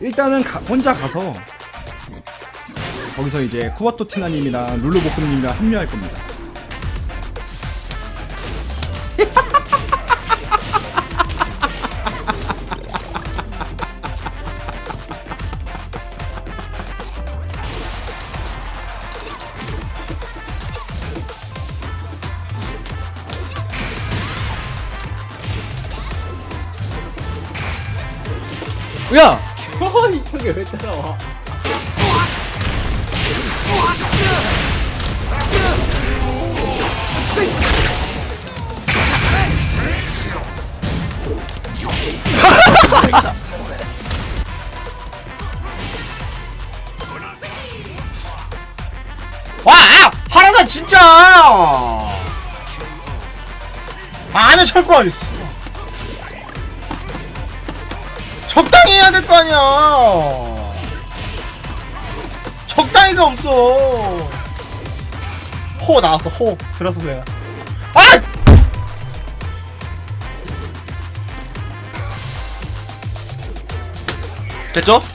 일단은 가- 혼자 가서 거기서 이제 쿠바토 티나님이랑 룰루볶음님이랑 합류할 겁니다. 야! 이쪽에 왜 따라와? 와! 아! 화나다 진짜! 아, 안에 철거 아니 적당히 해야 될 거 아니야! 적당히가 없어! 호 나왔어, 호. 들었어, 내가. 아! 됐죠?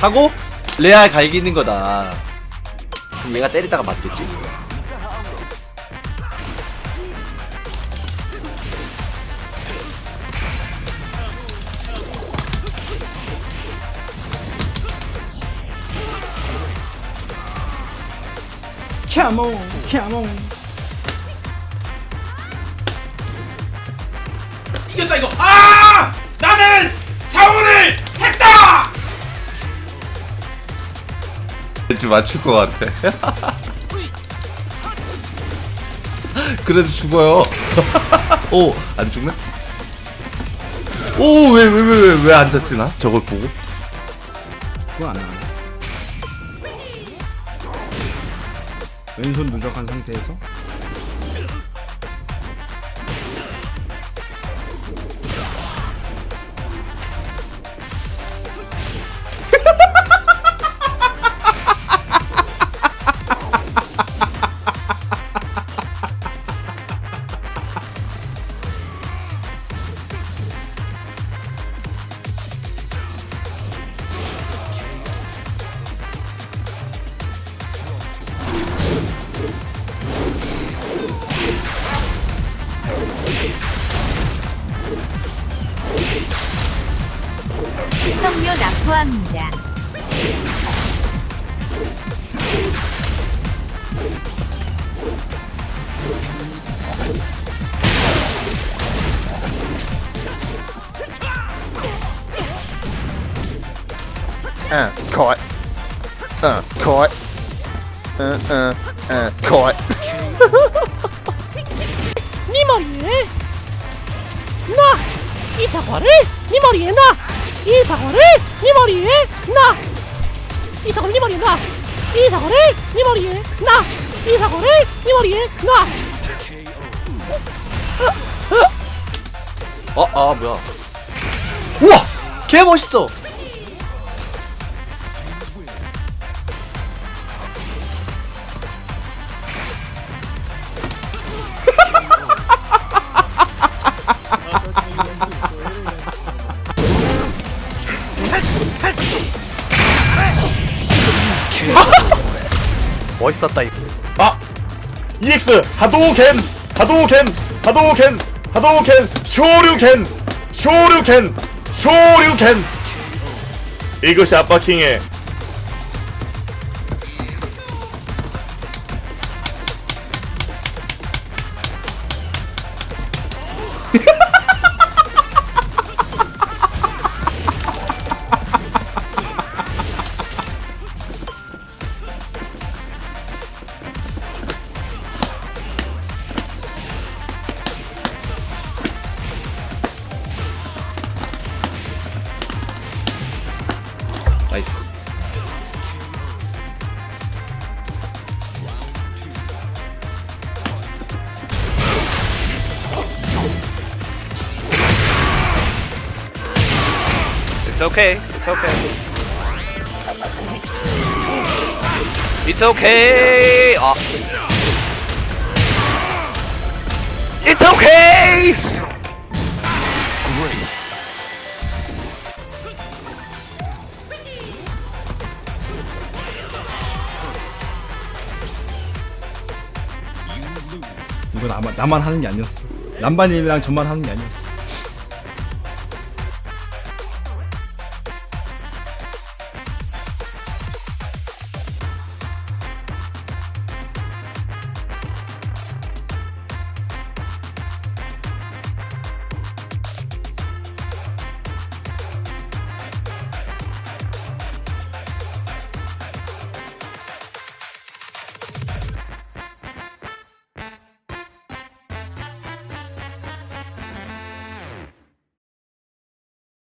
하고 레알 갈기는 거다. 그럼 얘가 때리다가 맞겠지? 캬몽 캬몽 이겼다 이거 아 나는 사원을 했다 좀 맞출 것 같아. 그래도 죽어요. 오, 안 죽네? 오, 왜, 왜, 왜, 왜, 왜 앉았지, 나? 저걸 보고? 그건 안 나와요. 왼손 누적한 상태에서 합니다. 응, 컷. 응, 컷. 응, 응, 응, 컷. 네 머리에 놔이 사과를 네 머리에 놔 이 사과를 네 머리에 놔이 사과를 네 머리에 놔이 사과를 네 머리에 놔이 사과를 네 머리에 놔 어, 아, 뭐야. 우와! 개 멋있어! 멋있었다 이. 아! EX! 하도겐! 하도겐! 하도겐! 하도겐! 쇼류겐! 쇼류겐! 쇼류겐! 이것이 아빠킹의 It's okay. It's okay. It's okay. 아. It's okay. 이거 나만 나만 하는 게 아니었어 람바님이랑 저만 하는 게 아니었어